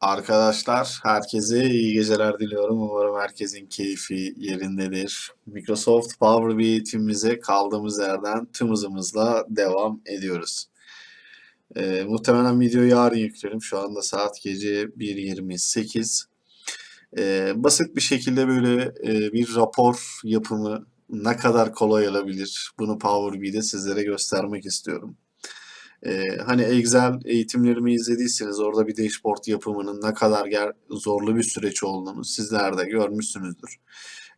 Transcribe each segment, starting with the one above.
Arkadaşlar herkese iyi geceler diliyorum. Umarım herkesin keyfi yerindedir. Microsoft Power BI eğitimimize kaldığımız yerden tüm hızımızla devam ediyoruz. Ee, muhtemelen videoyu yarın yüklerim. Şu anda saat gece 1.28. Ee, basit bir şekilde böyle e, bir rapor yapımı ne kadar kolay olabilir? Bunu Power BI'de sizlere göstermek istiyorum. Ee, hani Excel eğitimlerimi izlediyseniz orada bir dashboard yapımının ne kadar ger- zorlu bir süreç olduğunu sizler de görmüşsünüzdür.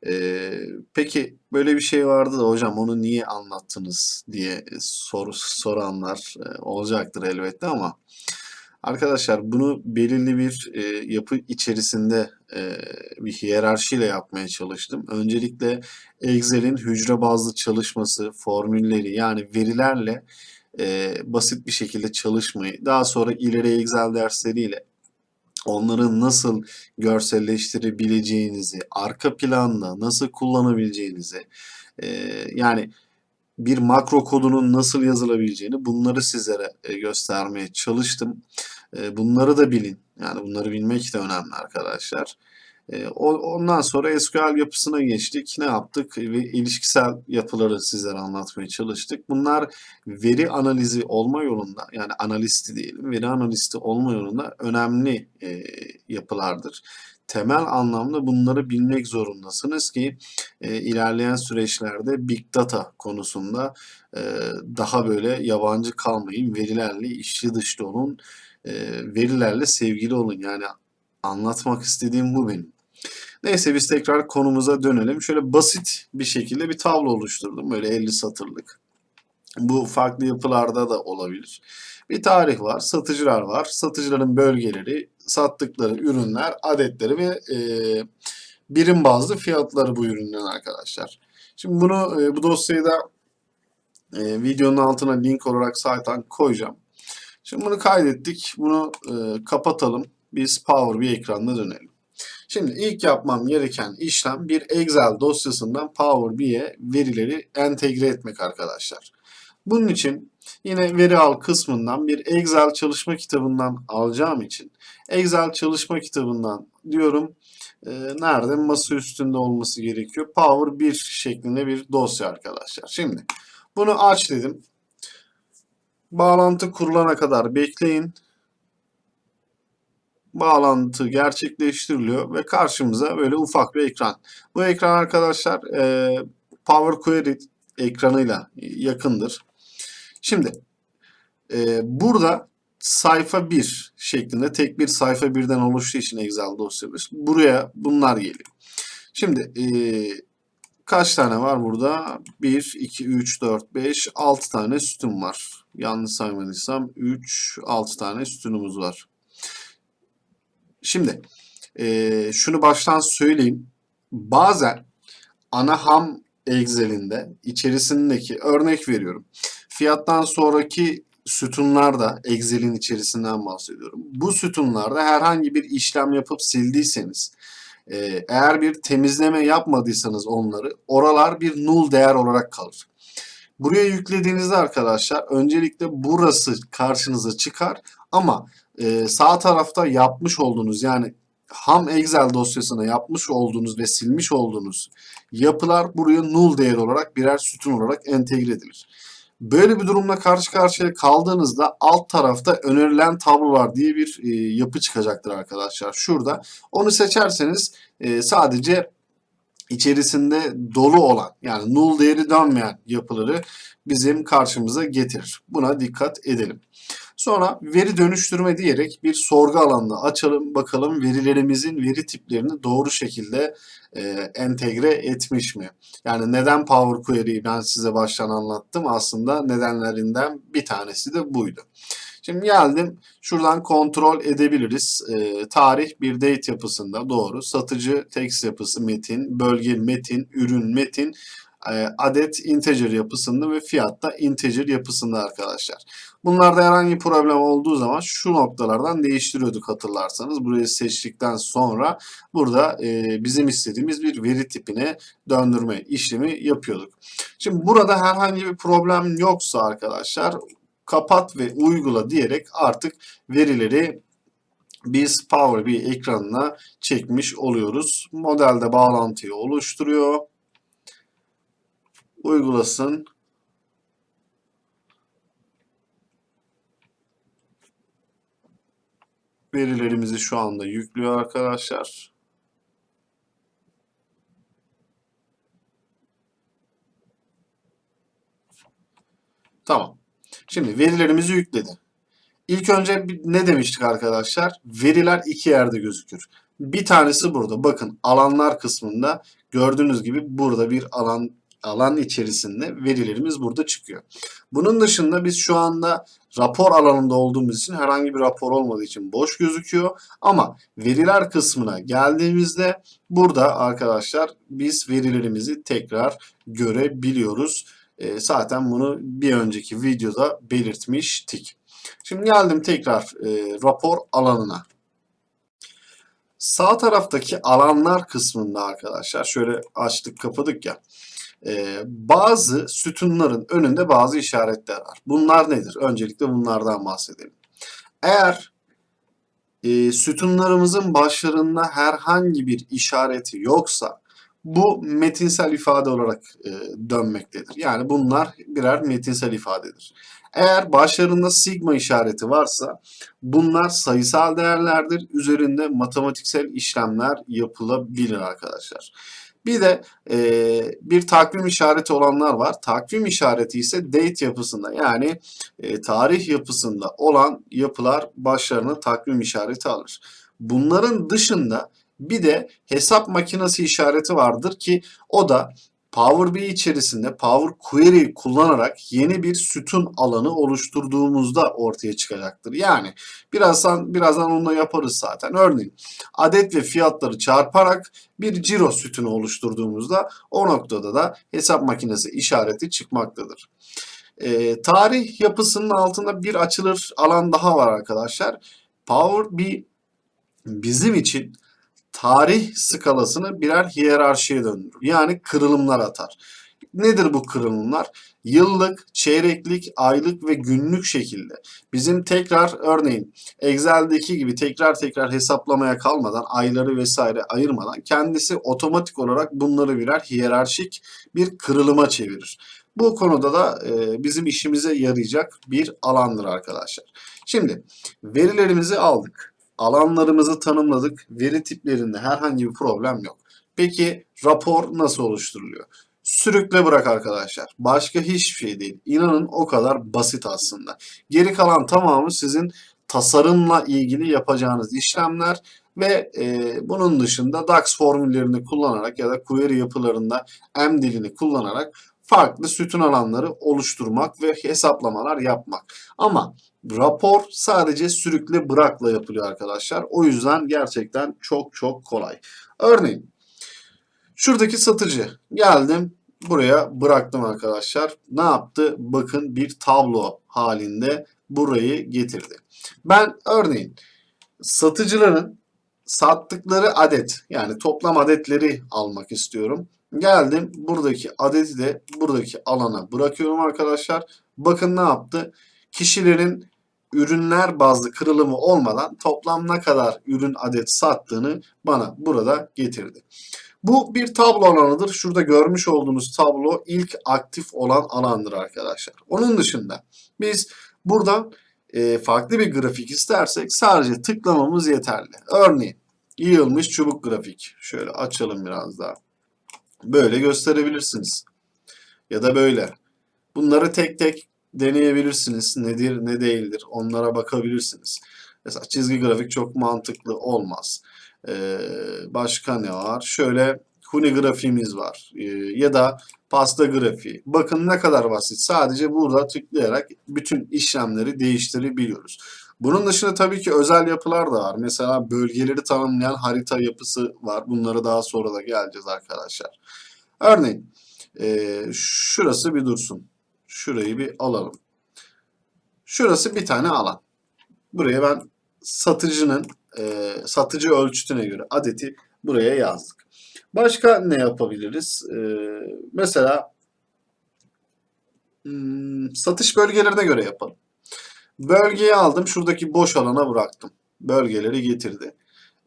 Ee, peki böyle bir şey vardı da hocam onu niye anlattınız diye soru soranlar e, olacaktır elbette ama arkadaşlar bunu belirli bir e, yapı içerisinde e, bir hiyerarşiyle yapmaya çalıştım. Öncelikle Excel'in hücre bazlı çalışması, formülleri yani verilerle e, basit bir şekilde çalışmayı, daha sonra ileri Excel dersleriyle onları nasıl görselleştirebileceğinizi, arka planda nasıl kullanabileceğinizi, e, yani bir makro kodunun nasıl yazılabileceğini bunları sizlere e, göstermeye çalıştım. E, bunları da bilin. Yani bunları bilmek de önemli arkadaşlar. E, ondan sonra SQL yapısına geçtik. Ne yaptık? İlişkisel yapıları sizlere anlatmaya çalıştık. Bunlar veri analizi olma yolunda, yani analisti diyelim, veri analisti olma yolunda önemli e, yapılardır. Temel anlamda bunları bilmek zorundasınız ki e, ilerleyen süreçlerde Big Data konusunda e, daha böyle yabancı kalmayın, verilerle içli dışlı olun, verilerle sevgili olun. Yani anlatmak istediğim bu benim. Neyse biz tekrar konumuza dönelim. Şöyle basit bir şekilde bir tablo oluşturdum. Böyle 50 satırlık. Bu farklı yapılarda da olabilir. Bir tarih var, satıcılar var. Satıcıların bölgeleri, sattıkları ürünler, adetleri ve e, birim bazlı fiyatları bu ürünlerin arkadaşlar. Şimdi bunu e, bu dosyayı da e, videonun altına link olarak zaten koyacağım. Şimdi bunu kaydettik. Bunu e, kapatalım. Biz Power bir ekranına dönelim. Şimdi ilk yapmam gereken işlem bir Excel dosyasından Power BI'ye verileri entegre etmek arkadaşlar. Bunun için yine veri al kısmından bir Excel çalışma kitabından alacağım için Excel çalışma kitabından diyorum e, nerede masa üstünde olması gerekiyor. Power 1 şeklinde bir dosya arkadaşlar. Şimdi bunu aç dedim. Bağlantı kurulana kadar bekleyin bağlantı gerçekleştiriliyor ve karşımıza böyle ufak bir ekran. Bu ekran arkadaşlar e, Power Query ekranıyla yakındır. Şimdi e, burada sayfa 1 şeklinde tek bir sayfa birden oluştuğu için Excel dosyamız. Buraya bunlar geliyor. Şimdi e, kaç tane var burada? 1, 2, 3, 4, 5, 6 tane sütun var. Yanlış saymadıysam 3, 6 tane sütunumuz var. Şimdi e, şunu baştan söyleyeyim. Bazen ana ham Excel'inde içerisindeki örnek veriyorum. Fiyattan sonraki sütunlarda Excel'in içerisinden bahsediyorum. Bu sütunlarda herhangi bir işlem yapıp sildiyseniz e, eğer bir temizleme yapmadıysanız onları oralar bir null değer olarak kalır. Buraya yüklediğinizde arkadaşlar öncelikle burası karşınıza çıkar ama e, sağ tarafta yapmış olduğunuz yani ham Excel dosyasına yapmış olduğunuz ve silmiş olduğunuz yapılar buraya null değer olarak birer sütun olarak entegre edilir. Böyle bir durumla karşı karşıya kaldığınızda alt tarafta önerilen tablolar diye bir e, yapı çıkacaktır arkadaşlar. Şurada onu seçerseniz e, sadece içerisinde dolu olan yani null değeri dönmeyen yapıları bizim karşımıza getirir. Buna dikkat edelim. Sonra veri dönüştürme diyerek bir sorgu alanını açalım. Bakalım verilerimizin veri tiplerini doğru şekilde e, entegre etmiş mi? Yani neden Power Query'yi ben size baştan anlattım. Aslında nedenlerinden bir tanesi de buydu. Şimdi geldim. Şuradan kontrol edebiliriz. E, tarih bir date yapısında doğru. Satıcı text yapısı metin, bölge metin, ürün metin, e, adet integer yapısında ve fiyatta integer yapısında arkadaşlar. Bunlarda herhangi problem olduğu zaman şu noktalardan değiştiriyorduk hatırlarsanız. Burayı seçtikten sonra burada e, bizim istediğimiz bir veri tipine döndürme işlemi yapıyorduk. Şimdi burada herhangi bir problem yoksa arkadaşlar kapat ve uygula diyerek artık verileri biz Power BI ekranına çekmiş oluyoruz. Modelde bağlantıyı oluşturuyor. Uygulasın. Verilerimizi şu anda yüklüyor arkadaşlar. Tamam. Şimdi verilerimizi yükledi. İlk önce ne demiştik arkadaşlar? Veriler iki yerde gözükür. Bir tanesi burada. Bakın alanlar kısmında gördüğünüz gibi burada bir alan alan içerisinde verilerimiz burada çıkıyor. Bunun dışında biz şu anda rapor alanında olduğumuz için herhangi bir rapor olmadığı için boş gözüküyor. Ama veriler kısmına geldiğimizde burada arkadaşlar biz verilerimizi tekrar görebiliyoruz. E, zaten bunu bir önceki videoda belirtmiştik. Şimdi geldim tekrar e, rapor alanına. Sağ taraftaki alanlar kısmında arkadaşlar şöyle açtık kapadık ya. e, bazı sütunların önünde bazı işaretler var. Bunlar nedir? Öncelikle bunlardan bahsedelim. Eğer e, sütunlarımızın başlarında herhangi bir işareti yoksa bu metinsel ifade olarak e, dönmektedir. Yani bunlar birer metinsel ifadedir. Eğer başlarında sigma işareti varsa bunlar sayısal değerlerdir. Üzerinde matematiksel işlemler yapılabilir arkadaşlar. Bir de e, bir takvim işareti olanlar var. Takvim işareti ise date yapısında yani e, tarih yapısında olan yapılar başlarına takvim işareti alır. Bunların dışında bir de hesap makinesi işareti vardır ki o da Power BI içerisinde Power Query kullanarak yeni bir sütun alanı oluşturduğumuzda ortaya çıkacaktır. Yani birazdan birazdan onu da yaparız zaten. Örneğin adet ve fiyatları çarparak bir ciro sütunu oluşturduğumuzda o noktada da hesap makinesi işareti çıkmaktadır. Ee, tarih yapısının altında bir açılır alan daha var arkadaşlar. Power BI bizim için tarih skalasını birer hiyerarşiye döndürür. Yani kırılımlar atar. Nedir bu kırılımlar? Yıllık, çeyreklik, aylık ve günlük şekilde bizim tekrar örneğin Excel'deki gibi tekrar tekrar hesaplamaya kalmadan ayları vesaire ayırmadan kendisi otomatik olarak bunları birer hiyerarşik bir kırılıma çevirir. Bu konuda da e, bizim işimize yarayacak bir alandır arkadaşlar. Şimdi verilerimizi aldık alanlarımızı tanımladık. Veri tiplerinde herhangi bir problem yok. Peki rapor nasıl oluşturuluyor? Sürükle bırak arkadaşlar. Başka hiçbir şey değil. İnanın o kadar basit aslında. Geri kalan tamamı sizin tasarımla ilgili yapacağınız işlemler ve e, bunun dışında DAX formüllerini kullanarak ya da query yapılarında M dilini kullanarak farklı sütun alanları oluşturmak ve hesaplamalar yapmak. Ama rapor sadece sürükle bırakla yapılıyor arkadaşlar. O yüzden gerçekten çok çok kolay. Örneğin şuradaki satıcı geldim buraya bıraktım arkadaşlar. Ne yaptı? Bakın bir tablo halinde burayı getirdi. Ben örneğin satıcıların sattıkları adet yani toplam adetleri almak istiyorum. Geldim buradaki adeti de buradaki alana bırakıyorum arkadaşlar. Bakın ne yaptı? Kişilerin ürünler bazlı kırılımı olmadan toplam ne kadar ürün adet sattığını bana burada getirdi. Bu bir tablo alanıdır. Şurada görmüş olduğunuz tablo ilk aktif olan alandır arkadaşlar. Onun dışında biz buradan e, farklı bir grafik istersek sadece tıklamamız yeterli. Örneğin yığılmış çubuk grafik. Şöyle açalım biraz daha. Böyle gösterebilirsiniz. Ya da böyle. Bunları tek tek deneyebilirsiniz. Nedir ne değildir onlara bakabilirsiniz. Mesela çizgi grafik çok mantıklı olmaz. Ee, başka ne var? Şöyle huni grafiğimiz var. Ee, ya da pasta grafiği. Bakın ne kadar basit. Sadece burada tıklayarak bütün işlemleri değiştirebiliyoruz. Bunun dışında tabii ki özel yapılar da var. Mesela bölgeleri tanımlayan harita yapısı var. Bunları daha sonra da geleceğiz arkadaşlar. Örneğin e, şurası bir dursun. Şurayı bir alalım. Şurası bir tane alan. Buraya ben satıcının e, satıcı ölçütüne göre adeti buraya yazdık. Başka ne yapabiliriz? E, mesela hmm, satış bölgelerine göre yapalım. Bölgeyi aldım. Şuradaki boş alana bıraktım. bölgeleri getirdi.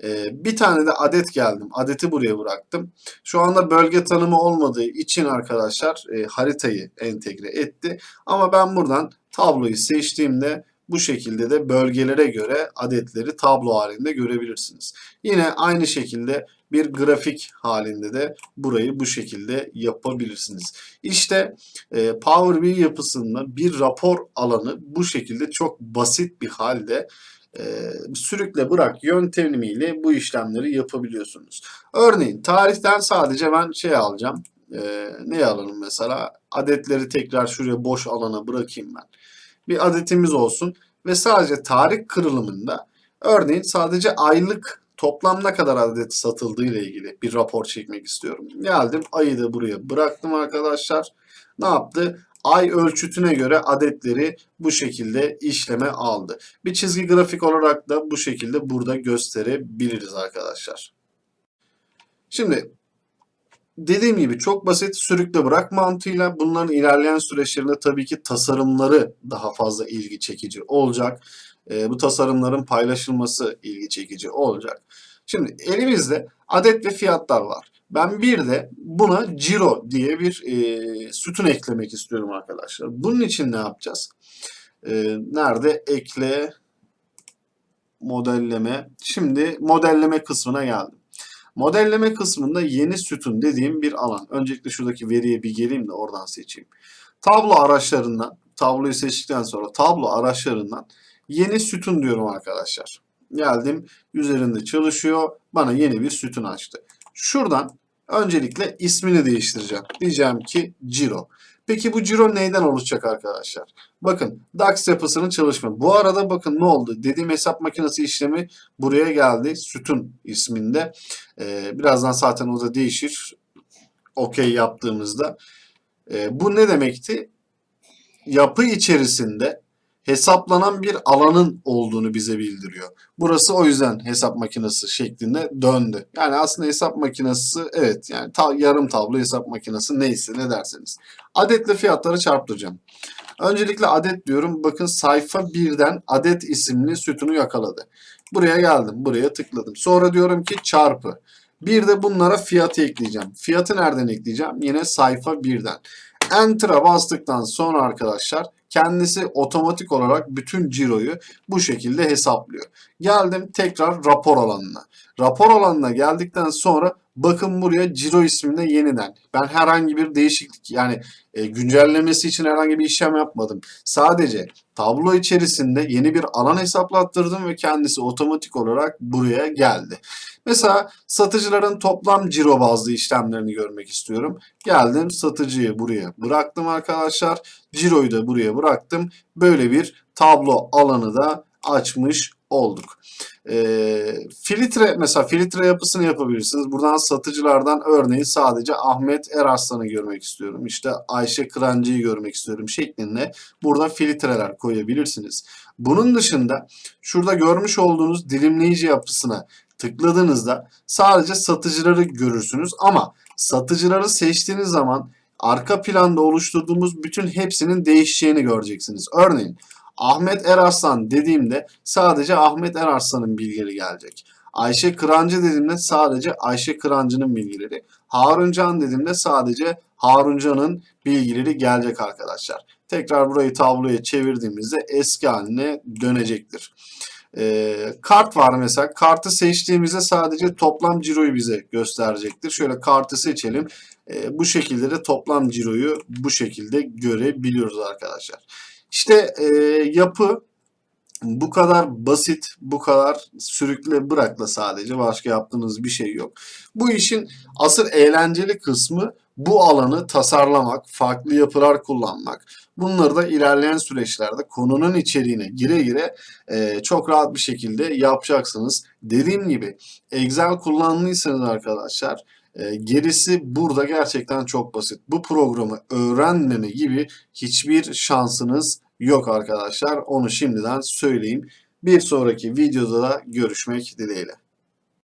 Ee, bir tane de adet geldim. Adeti buraya bıraktım. Şu anda bölge tanımı olmadığı için arkadaşlar e, haritayı entegre etti. Ama ben buradan tabloyu seçtiğimde bu şekilde de bölgelere göre adetleri tablo halinde görebilirsiniz. Yine aynı şekilde bir grafik halinde de burayı bu şekilde yapabilirsiniz. İşte e, Power BI yapısında bir rapor alanı bu şekilde çok basit bir halde e, sürükle bırak yöntemiyle bu işlemleri yapabiliyorsunuz. Örneğin tarihten sadece ben şey alacağım. E, ne alalım mesela? Adetleri tekrar şuraya boş alana bırakayım ben. Bir adetimiz olsun ve sadece tarih kırılımında örneğin sadece aylık toplam ne kadar adet satıldığı ile ilgili bir rapor çekmek istiyorum. Geldim ayı da buraya bıraktım arkadaşlar. Ne yaptı? Ay ölçütüne göre adetleri bu şekilde işleme aldı. Bir çizgi grafik olarak da bu şekilde burada gösterebiliriz arkadaşlar. Şimdi dediğim gibi çok basit sürükle bırak mantığıyla bunların ilerleyen süreçlerinde tabii ki tasarımları daha fazla ilgi çekici olacak. E, bu tasarımların paylaşılması ilgi çekici olacak. Şimdi elimizde adet ve fiyatlar var. Ben bir de buna ciro diye bir e, sütun eklemek istiyorum arkadaşlar. Bunun için ne yapacağız? E, nerede? Ekle modelleme. Şimdi modelleme kısmına geldim. Modelleme kısmında yeni sütun dediğim bir alan. Öncelikle şuradaki veriye bir geleyim de oradan seçeyim. Tablo araçlarından, tabloyu seçtikten sonra tablo araçlarından yeni sütun diyorum arkadaşlar. Geldim üzerinde çalışıyor. Bana yeni bir sütun açtı. Şuradan öncelikle ismini değiştireceğim. Diyeceğim ki Ciro. Peki bu ciro neyden oluşacak arkadaşlar? Bakın DAX yapısının çalışma. Bu arada bakın ne oldu? Dediğim hesap makinesi işlemi buraya geldi. Sütun isminde. Ee, birazdan zaten o da değişir. Okey yaptığımızda. Ee, bu ne demekti? Yapı içerisinde hesaplanan bir alanın olduğunu bize bildiriyor. Burası o yüzden hesap makinesi şeklinde döndü. Yani aslında hesap makinesi evet yani ta, yarım tablo hesap makinesi neyse ne derseniz. Adetle fiyatları çarptıracağım. Öncelikle adet diyorum. Bakın sayfa 1'den adet isimli sütunu yakaladı. Buraya geldim. Buraya tıkladım. Sonra diyorum ki çarpı. Bir de bunlara fiyatı ekleyeceğim. Fiyatı nereden ekleyeceğim? Yine sayfa 1'den. Enter'a bastıktan sonra arkadaşlar kendisi otomatik olarak bütün ciroyu bu şekilde hesaplıyor. Geldim tekrar rapor alanına. Rapor alanına geldikten sonra bakın buraya ciro isminde yeniden. Ben herhangi bir değişiklik yani e, güncellemesi için herhangi bir işlem yapmadım. Sadece tablo içerisinde yeni bir alan hesaplattırdım ve kendisi otomatik olarak buraya geldi. Mesela satıcıların toplam ciro bazlı işlemlerini görmek istiyorum. Geldim satıcıyı buraya bıraktım arkadaşlar. Ciroyu da buraya bıraktım. Böyle bir tablo alanı da açmış olduk. E, filtre mesela filtre yapısını yapabilirsiniz. Buradan satıcılardan örneğin sadece Ahmet Erarslan'ı görmek istiyorum. İşte Ayşe Kırancı'yı görmek istiyorum şeklinde burada filtreler koyabilirsiniz. Bunun dışında şurada görmüş olduğunuz dilimleyici yapısına tıkladığınızda sadece satıcıları görürsünüz ama satıcıları seçtiğiniz zaman arka planda oluşturduğumuz bütün hepsinin değişeceğini göreceksiniz. Örneğin Ahmet Erarslan dediğimde sadece Ahmet Erarslan'ın bilgileri gelecek. Ayşe Kırancı dediğimde sadece Ayşe Kırancı'nın bilgileri. Harun Can dediğimde sadece Harun Can'ın bilgileri gelecek arkadaşlar. Tekrar burayı tabloya çevirdiğimizde eski haline dönecektir. E, kart var mesela. Kartı seçtiğimizde sadece toplam ciroyu bize gösterecektir. Şöyle kartı seçelim. E, bu şekilde de toplam ciroyu bu şekilde görebiliyoruz arkadaşlar. İşte e, yapı bu kadar basit, bu kadar sürükle bırakla sadece başka yaptığınız bir şey yok. Bu işin asıl eğlenceli kısmı bu alanı tasarlamak, farklı yapılar kullanmak. Bunları da ilerleyen süreçlerde konunun içeriğine gire gire e, çok rahat bir şekilde yapacaksınız. Dediğim gibi Excel kullandıysanız arkadaşlar e, gerisi burada gerçekten çok basit. Bu programı öğrenmeme gibi hiçbir şansınız yok arkadaşlar. Onu şimdiden söyleyeyim. Bir sonraki videoda da görüşmek dileğiyle.